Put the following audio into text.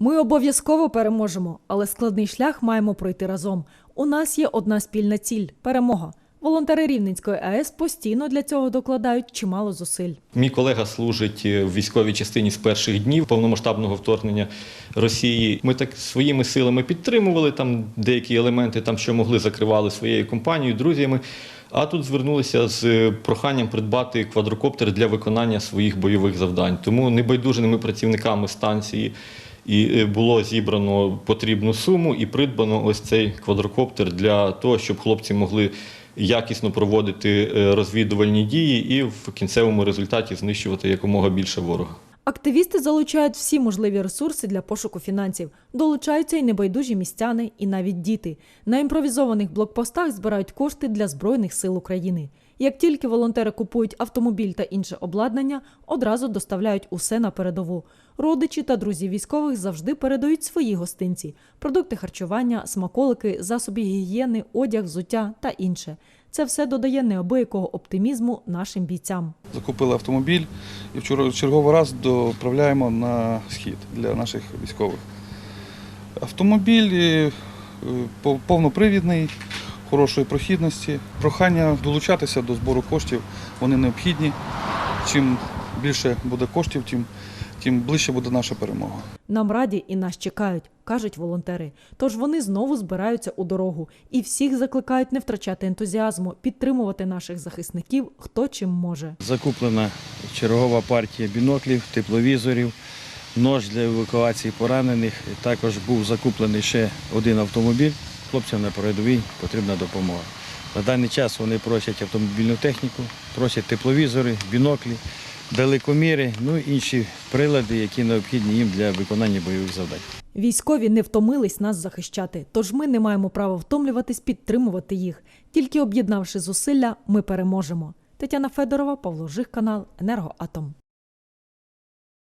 Ми обов'язково переможемо, але складний шлях маємо пройти разом. У нас є одна спільна ціль перемога. Волонтери Рівненської АЕС постійно для цього докладають чимало зусиль. Мій колега служить в військовій частині з перших днів повномасштабного вторгнення Росії. Ми так своїми силами підтримували там деякі елементи, там що могли, закривали своєю компанією, друзями. А тут звернулися з проханням придбати квадрокоптер для виконання своїх бойових завдань. Тому небайдужими працівниками станції і е, було зібрано потрібну суму і придбано ось цей квадрокоптер для того, щоб хлопці могли якісно проводити е, розвідувальні дії і в кінцевому результаті знищувати якомога більше ворога. Активісти залучають всі можливі ресурси для пошуку фінансів. Долучаються і небайдужі містяни, і навіть діти. На імпровізованих блокпостах збирають кошти для Збройних сил України. Як тільки волонтери купують автомобіль та інше обладнання, одразу доставляють усе на передову. Родичі та друзі військових завжди передають свої гостинці: продукти харчування, смаколики, засоби гігієни, одяг, взуття та інше. Це все додає неабиякого оптимізму нашим бійцям. Закупили автомобіль і вчора черговий раз доправляємо на схід для наших військових. Автомобіль е, повнопривідний, хорошої прохідності. Прохання долучатися до збору коштів, вони необхідні. Чим більше буде коштів, тим, тим ближче буде наша перемога. Нам раді і нас чекають, кажуть волонтери. Тож вони знову збираються у дорогу і всіх закликають не втрачати ентузіазму, підтримувати наших захисників хто чим може. Закуплена чергова партія біноклів, тепловізорів, нож для евакуації поранених. Також був закуплений ще один автомобіль. Хлопцям на передовій потрібна допомога. На даний час вони просять автомобільну техніку, просять тепловізори, біноклі, далекоміри, ну і інші прилади, які необхідні їм для виконання бойових завдань. Військові не втомились нас захищати, тож ми не маємо права втомлюватись підтримувати їх. Тільки об'єднавши зусилля, ми переможемо. Тетяна Федорова, Павло Жих, канал Енергоатом.